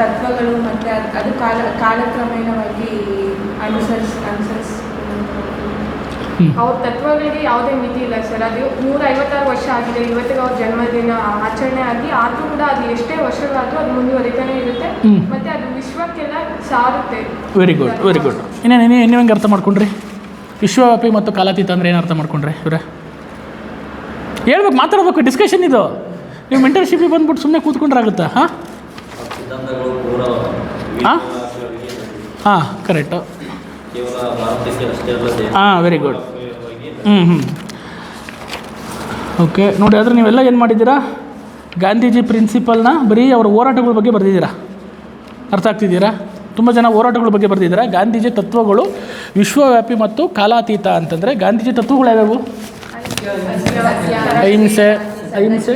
ತತ್ವಗಳು ಮತ್ತು ಅದು ಅದು ಕಾಲ ಕಾಲಕ್ರಮೇಣವಾಗಿ ಅನುಸರಿಸ್ ಅನುಸರಿಸ್ ಅವ್ರ ತತ್ವಗಳಿಗೆ ಯಾವುದೇ ಮಿತಿ ಇಲ್ಲ ಸರ್. ಅದು ನೂರ ಐವತ್ತಾರು ವರ್ಷ ಆಗಿದೆ. ಇವತ್ತಿಗೆ ಅವ್ರ ಜನ್ಮದಿನ ಆಚರಣೆ ಆಗಿ ಆದರೂ ಕೂಡ ಅದು ಎಷ್ಟೇ ವರ್ಷಗಳಾದರೂ ಅದು ಮುಂದುವರಿತಾನೆ ಇರುತ್ತೆ. ಮತ್ತೆ ಅದು ವಿಶ್ವಕ್ಕೆಲ್ಲ ಸಾರುತ್ತೆ. ವೆರಿ ಗುಡ್ ವೆರಿ ಗುಡ್ ಇನ್ನೇನು ಇನ್ನೇ ನೀವು ಹೆಂಗೆ ಅರ್ಥ ಮಾಡ್ಕೊಂಡ್ರಿ? ವಿಶ್ವವ್ಯಾಪಿ ಮತ್ತು ಕಾಲಾತೀತ ಅಂದ್ರೆ ಏನು ಅರ್ಥ ಮಾಡ್ಕೊಂಡ್ರಿ ಇವರೇ? ಹೇಳ್ಬೇಕು ಮಾತಾಡ್ಬೇಕು ಡಿಸ್ಕಷನ್ ಇದು. ನೀವು ಮೆಂಟರ್ಶಿಪ್ಗೆ ಬಂದ್ಬಿಟ್ಟು ಸುಮ್ಮನೆ ಕೂತ್ಕೊಂಡ್ರೆ ಆಗುತ್ತಾ ಹಾಂ? ವಿಶ್ವವ್ಯಾಪಿಯಾಗಿ ಹಾಂ ಕರೆಕ್ಟು ಹಾಂ ವೆರಿ ಗುಡ್ ಹ್ಞೂ ಹ್ಞೂ ಓಕೆ ನೋಡಿ ಆದರೆ ನೀವೆಲ್ಲ ಏನು ಮಾಡಿದ್ದೀರಾ? ಗಾಂಧೀಜಿ ಪ್ರಿನ್ಸಿಪಲ್ನ ಬರೀ ಅವರ ಹೋರಾಟಗಳ ಬಗ್ಗೆ ಬರೆದಿದ್ದೀರಾ? ಅರ್ಥ ಆಗ್ತಿದ್ದೀರಾ? ತುಂಬ ಜನ ಹೋರಾಟಗಳ ಬಗ್ಗೆ ಬರೆದಿದ್ದೀರಾ? ಗಾಂಧೀಜಿ ತತ್ವಗಳು ವಿಶ್ವವ್ಯಾಪಿ ಮತ್ತು ಕಾಲಾತೀತ ಅಂತಂದರೆ ಗಾಂಧೀಜಿ ತತ್ವಗಳು ಯಾವ್ಯಾವು? ಅಹಿಂಸೆ. ಅಹಿಂಸೆ.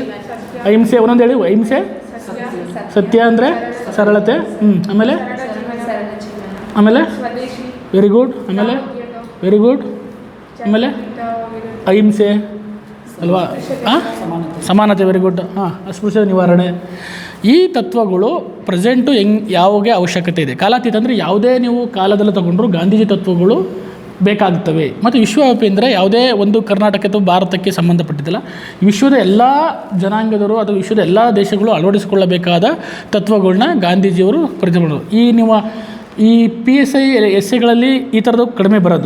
ಅಹಿಂಸೆ. ಒಂದೊಂದು ಹೇಳಿ ಅಹಿಂಸೆ. ಸತ್ಯ ಅಂದರೆ ಸರಳತೆ ಹ್ಞೂ ಆಮೇಲೆ? ಆಮೇಲೆ? ವೆರಿ ಗುಡ್ ಆಮೇಲೆ? ವೆರಿ ಗುಡ್ ಆಮೇಲೆ? ಅಹಿಂಸೆ, ಅಲ್ವಾ? ಹಾಂ ಸಮಾನತೆ ವೆರಿ ಗುಡ್ ಹಾಂ, ಅಸ್ಪೃಶ್ಯ ನಿವಾರಣೆ. ಈ ತತ್ವಗಳು ಪ್ರೆಸೆಂಟು ಹೆಂಗ್ ಯಾವಾಗೆ ಅವಶ್ಯಕತೆ ಇದೆ? ಕಾಲಾತೀತ ಅಂದರೆ ಯಾವುದೇ ನೀವು ಕಾಲದಲ್ಲಿ ತಗೊಂಡ್ರು ಗಾಂಧೀಜಿ ತತ್ವಗಳು ಬೇಕಾಗ್ತವೆ ಮತ್ತು ವಿಶ್ವವ್ಯಾಪಿ ಅಂದರೆ ಯಾವುದೇ ಒಂದು ಕರ್ನಾಟಕ ಅಥವಾ ಭಾರತಕ್ಕೆ ಸಂಬಂಧಪಟ್ಟಿದ್ದಲ್ಲ. ವಿಶ್ವದ ಎಲ್ಲ ಜನಾಂಗದವರು ಅಥವಾ ವಿಶ್ವದ ಎಲ್ಲ ದೇಶಗಳು ಅಳವಡಿಸಿಕೊಳ್ಳಬೇಕಾದ ತತ್ವಗಳನ್ನ ಗಾಂಧೀಜಿಯವರು ಪ್ರತಿಪಾದಿಸಿದರು ಈ ನಿಮ್ಮ ಈ ಪಿ ಎಸ್ ಐ ಎಸ್ ಎಗಳಲ್ಲಿ ಈ ಥರದ್ದು ಕಡಿಮೆ ಬರೋದು.